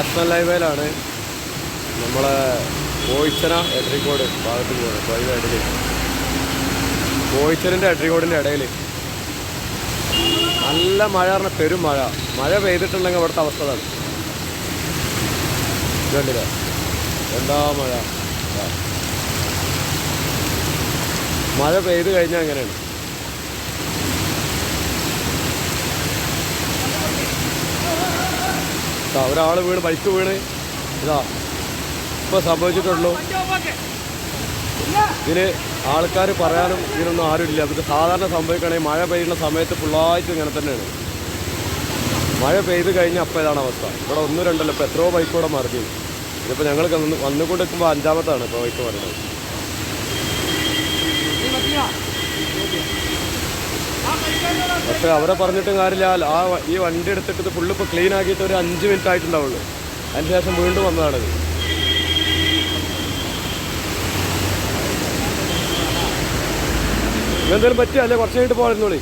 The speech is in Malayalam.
നാഷണൽ ഹൈവേയിലാണ് നമ്മളെ കോയിച്ചന എട്രിക്കോട് ഭാഗത്ത് പോകുന്നത് ഹൈവേ ഇടയിൽ കോയിച്ചനിന്റെ എട്രിക്കോടിന്റെ ഇടയിൽ നല്ല മഴ പറഞ്ഞാൽ പെരും മഴ. മഴ പെയ്തിട്ടുണ്ടെങ്കിൽ ഇവിടുത്തെ അവസ്ഥ അതാണ്. കണ്ടില്ലേ എന്താ മഴ? മഴ പെയ്ത് കഴിഞ്ഞാൽ അങ്ങനെയാണ്. ഇതാ ഒരാൾ വീണ് ബൈക്ക് വീണ്. ഇതാ ഇപ്പൊ സംഭവിച്ചിട്ടുള്ളൂ. ഇതിന് ആൾക്കാർ പറയാനും ഇതിനൊന്നും ആരുമില്ല. ഇത് സാധാരണ സംഭവിക്കണേ മഴ പെയ്യുന്ന സമയത്ത് ഫുള്ളായിട്ട് ഇങ്ങനെ തന്നെയാണ്. മഴ പെയ്ത് കഴിഞ്ഞാൽ അപ്പം ഇതാണ് അവസ്ഥ. ഇവിടെ ഒന്നും രണ്ടല്ല ഇപ്പോൾ എത്രയോ ബൈക്കൂടെ മറിഞ്ഞു. ഇതിപ്പോൾ ഞങ്ങൾ വന്ന് വന്നുകൊണ്ട് നിൽക്കുമ്പോൾ അഞ്ചാമത്താണ് ഇപ്പോൾ ബൈക്ക് പറയുന്നത് പക്ഷെ അവരെ പറഞ്ഞിട്ടും കാര്യമില്ല. ആ ഈ വണ്ടി എടുത്തിട്ട് ഫുള്ള് ഇപ്പോൾ ക്ലീൻ ആക്കിയിട്ട് ഒരു അഞ്ച് മിനിറ്റ് ആയിട്ടുണ്ടാവുള്ളൂ. അതിന് ശേഷം വീണ്ടും വന്നതാണ് എന്തെങ്കിലും പറ്റിയല്ലേ കുറച്ച് കഴിഞ്ഞിട്ട് പോയിരുന്നോളി